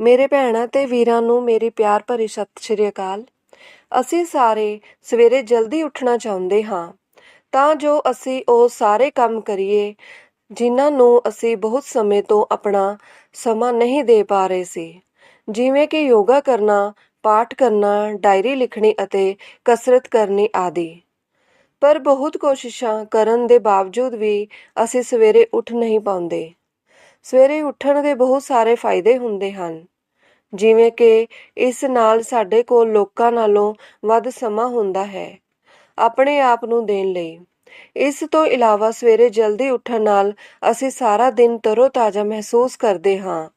ਮੇਰੇ ਭੈਣਾਂ ਤੇ ਵੀਰਾਂ ਨੂੰ ਮੇਰੀ ਪਿਆਰ ਭਰੀ ਸਤਿ ਸ਼੍ਰੀ ਅਕਾਲ। ਅਸੀਂ ਸਾਰੇ ਸਵੇਰੇ ਜਲਦੀ ਉੱਠਣਾ ਚਾਹੁੰਦੇ ਹਾਂ। ਤਾਂ ਜੋ ਅਸੀਂ ਉਹ ਸਾਰੇ ਕੰਮ ਕਰੀਏ ਜਿਨ੍ਹਾਂ ਨੂੰ ਅਸੀਂ ਬਹੁਤ ਸਮੇਂ ਤੋਂ ਆਪਣਾ ਸਮਾਂ ਨਹੀਂ ਦੇ ਪਾ ਰਹੇ ਸੀ। ਜਿਵੇਂ ਕਿ ਯੋਗਾ ਕਰਨਾ, ਪਾਠ ਕਰਨਾ, ਡਾਇਰੀ ਲਿਖਣੀ ਅਤੇ ਕਸਰਤ ਕਰਨੀ ਆਦਿ। ਪਰ ਬਹੁਤ ਕੋਸ਼ਿਸ਼ਾਂ ਕਰਨ ਦੇ ਬਾਵਜੂਦ ਵੀ ਅਸੀਂ ਸਵੇਰੇ ਉੱਠ ਨਹੀਂ ਪਾਉਂਦੇ। ਸਵੇਰੇ ਉੱਠਣ ਦੇ ਬਹੁਤ ਸਾਰੇ ਫਾਇਦੇ ਹੁੰਦੇ ਹਨ। ਜਿਵੇਂ ਕਿ ਇਸ ਨਾਲ ਸਾਡੇ ਕੋਲ ਲੋਕਾਂ ਨਾਲੋਂ ਵੱਧ ਸਮਾਂ ਹੁੰਦਾ ਹੈ। ਆਪਣੇ ਆਪ ਨੂੰ ਦੇਣ ਲਈ। ਇਸ ਤੋਂ ਇਲਾਵਾ ਸਵੇਰੇ ਜਲਦੀ ਉੱਠਣ ਨਾਲ ਅਸੀਂ ਸਾਰਾ ਦਿਨ ਤਰੋ-ਤਾਜ਼ਾ ਮਹਿਸੂਸ ਕਰਦੇ ਹਾਂ।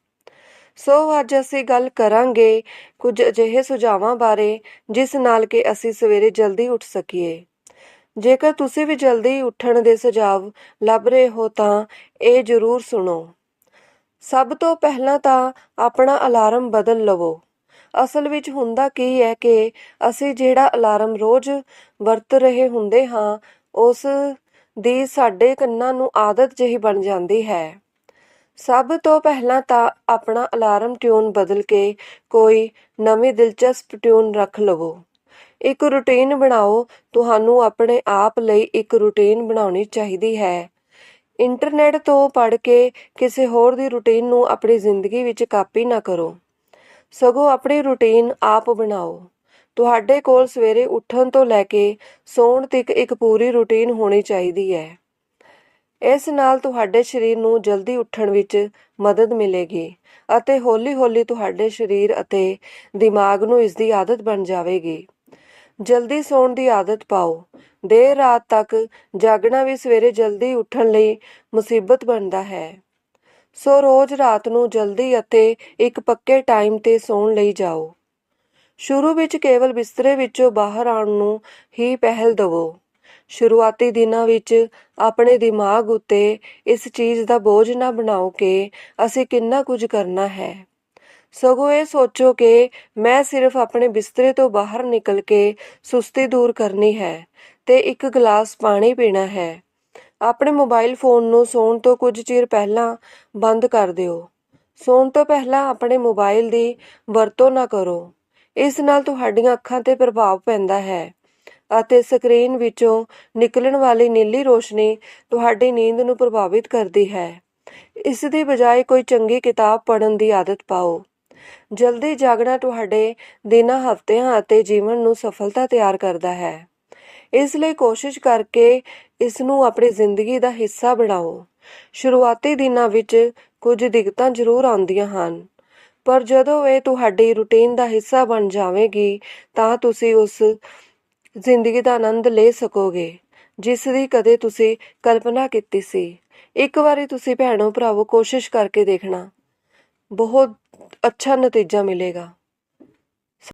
ਸੋ ਅੱਜ ਅਸੀਂ ਗੱਲ ਕਰਾਂਗੇ ਕੁਝ ਅਜਿਹੇ ਸੁਝਾਵਾਂ ਬਾਰੇ ਜਿਸ ਨਾਲ ਕਿ ਅਸੀਂ ਸਵੇਰੇ ਜਲਦੀ ਉੱਠ ਸਕੀਏ। ਜੇਕਰ ਤੁਸੀਂ ਵੀ ਜਲਦੀ ਉੱਠਣ ਦੇ ਸੁਝਾਵ ਲੱਭ ਰਹੇ ਹੋ ਤਾਂ ਇਹ ਜ਼ਰੂਰ ਸੁਣੋ। ਸਭ ਤੋਂ ਪਹਿਲਾਂ ਤਾਂ ਆਪਣਾ ਅਲਾਰਮ ਬਦਲ ਲਵੋ। ਅਸਲ ਵਿੱਚ ਹੁੰਦਾ ਕੀ ਹੈ ਕਿ ਅਸੀਂ ਜਿਹੜਾ ਅਲਾਰਮ ਰੋਜ਼ ਵਰਤ ਰਹੇ ਹੁੰਦੇ ਹਾਂ, ਉਸ ਦੀ ਸਾਡੇ ਕੰਨਾਂ ਨੂੰ ਆਦਤ ਜਿਹੀ ਬਣ ਜਾਂਦੀ ਹੈ। ਸਭ ਤੋਂ ਪਹਿਲਾਂ ਤਾਂ ਆਪਣਾ ਅਲਾਰਮ ਟਿਊਨ ਬਦਲ ਕੇ ਕੋਈ ਨਵੀਂ ਦਿਲਚਸਪ ਟਿਊਨ ਰੱਖ ਲਵੋ। ਇੱਕ ਰੁਟੀਨ ਬਣਾਓ, ਤੁਹਾਨੂੰ ਆਪਣੇ ਆਪ ਲਈ ਇੱਕ ਰੁਟੀਨ ਬਣਾਉਣੀ ਚਾਹੀਦੀ ਹੈ। ਇੰਟਰਨੈਟ ਤੋਂ ਪੜ੍ਹ ਕੇ ਕਿਸੇ ਹੋਰ ਦੀ ਰੁਟੀਨ ਨੂੰ ਆਪਣੀ ਜ਼ਿੰਦਗੀ ਵਿੱਚ ਕਾਪੀ ਨਾ ਕਰੋ। ਸਗੋਂ ਆਪਣੀ ਰੁਟੀਨ ਆਪ ਬਣਾਓ। ਤੁਹਾਡੇ ਕੋਲ ਸਵੇਰੇ ਉੱਠਣ ਤੋਂ ਲੈ ਕੇ ਸੌਣ ਤੱਕ ਇੱਕ ਪੂਰੀ ਰੁਟੀਨ ਹੋਣੀ ਚਾਹੀਦੀ ਹੈ। ਇਸ ਨਾਲ ਤੁਹਾਡੇ ਸਰੀਰ ਨੂੰ ਜਲਦੀ ਉੱਠਣ ਵਿੱਚ ਮਦਦ ਮਿਲੇਗੀ ਅਤੇ ਹੌਲੀ-ਹੌਲੀ ਤੁਹਾਡੇ ਸਰੀਰ ਅਤੇ ਦਿਮਾਗ ਨੂੰ ਇਸ ਦੀ ਆਦਤ ਬਣ ਜਾਵੇਗੀ। ਜਲਦੀ ਸੌਣ ਦੀ ਆਦਤ ਪਾਓ। ਦੇਰ ਰਾਤ ਤੱਕ ਜਾਗਣਾ ਵੀ ਸਵੇਰੇ ਜਲਦੀ ਉੱਠਣ ਲਈ ਮੁਸੀਬਤ ਬਣਦਾ ਹੈ। ਸੋ ਰੋਜ਼ ਰਾਤ ਨੂੰ ਜਲਦੀ ਅਤੇ ਇੱਕ ਪੱਕੇ ਟਾਈਮ ਤੇ ਸੌਣ ਲਈ ਜਾਓ। ਸ਼ੁਰੂ ਵਿੱਚ ਕੇਵਲ ਬਿਸਤਰੇ ਵਿੱਚੋਂ ਬਾਹਰ ਆਉਣ ਨੂੰ ਹੀ ਪਹਿਲ ਦਿਵੋ। ਸ਼ੁਰੂਆਤੀ ਦਿਨਾਂ ਵਿੱਚ ਆਪਣੇ ਦਿਮਾਗ ਉੱਤੇ ਇਸ ਚੀਜ਼ ਦਾ ਬੋਝ ਨਾ ਬਣਾਓ ਕਿ ਅਸੀਂ ਕਿੰਨਾ ਕੁਝ ਕਰਨਾ ਹੈ। ਸਗੋਂ ਇਹ ਸੋਚੋ ਕਿ ਮੈਂ ਸਿਰਫ ਆਪਣੇ ਬਿਸਤਰੇ ਤੋਂ ਬਾਹਰ ਨਿਕਲ ਕੇ ਸੁਸਤੀ ਦੂਰ ਕਰਨੀ ਹੈ ਤੇ ਇੱਕ ਗਲਾਸ ਪਾਣੀ ਪੀਣਾ ਹੈ। ਆਪਣੇ ਮੋਬਾਈਲ ਫੋਨ ਨੂੰ ਸੌਣ ਤੋਂ ਕੁਝ ਚਿਰ ਪਹਿਲਾਂ ਬੰਦ ਕਰ ਦਿਓ। ਸੌਣ ਤੋਂ ਪਹਿਲਾਂ ਆਪਣੇ ਮੋਬਾਈਲ ਦੀ ਵਰਤੋਂ ਨਾ ਕਰੋ। ਇਸ ਨਾਲ ਤੁਹਾਡੀਆਂ ਅੱਖਾਂ ਤੇ ਪ੍ਰਭਾਵ ਪੈਂਦਾ ਹੈ ਅਤੇ ਸਕਰੀਨ ਵਿੱਚੋਂ ਨਿਕਲਣ ਵਾਲੀ ਨੀਲੀ ਰੋਸ਼ਨੀ ਤੁਹਾਡੀ ਨੀਂਦ ਨੂੰ ਪ੍ਰਭਾਵਿਤ ਕਰਦੀ ਹੈ। ਇਸ ਦੀ ਬਜਾਏ ਕੋਈ ਚੰਗੀ ਕਿਤਾਬ ਪੜ੍ਹਨ ਦੀ ਆਦਤ ਪਾਓ। ਜਲਦੀ ਜਾਗਣਾ ਤੁਹਾਡੇ ਦਿਨਾਂ, ਹਫ਼ਤਿਆਂ ਅਤੇ ਜੀਵਨ ਨੂੰ ਸਫਲਤਾ ਤਿਆਰ ਕਰਦਾ ਹੈ। ਇਸ ਲਈ ਕੋਸ਼ਿਸ਼ ਕਰਕੇ ਇਸ ਨੂੰ ਆਪਣੀ ਜ਼ਿੰਦਗੀ ਦਾ ਹਿੱਸਾ ਬਣਾਓ। ਸ਼ੁਰੂਆਤੀ ਦਿਨਾਂ ਵਿੱਚ ਕੁਝ ਦਿੱਕਤਾਂ ਜ਼ਰੂਰ ਆਉਂਦੀਆਂ ਹਨ, ਪਰ ਜਦੋਂ ਇਹ ਤੁਹਾਡੀ ਰੁਟੀਨ ਦਾ ਹਿੱਸਾ ਬਣ ਜਾਵੇਗੀ, ਤਾਂ ਤੁਸੀਂ ਉਸ ਜ਼ਿੰਦਗੀ ਦਾ ਆਨੰਦ ਲੈ ਸਕੋਗੇ, ਜਿਸ ਦੀ ਕਦੇ ਤੁਸੀਂ ਕਲਪਨਾ ਕੀਤੀ ਸੀ। ਇੱਕ ਵਾਰੀ ਤੁਸੀਂ ਭੈਣੋ ਭਰਾਵੋ ਕੋਸ਼ਿਸ਼ ਕਰਕੇ ਦੇਖਣਾ। ਬਹੁਤ ਅੱਛਾ ਨਤੀਜਾ ਮਿਲੇਗਾ।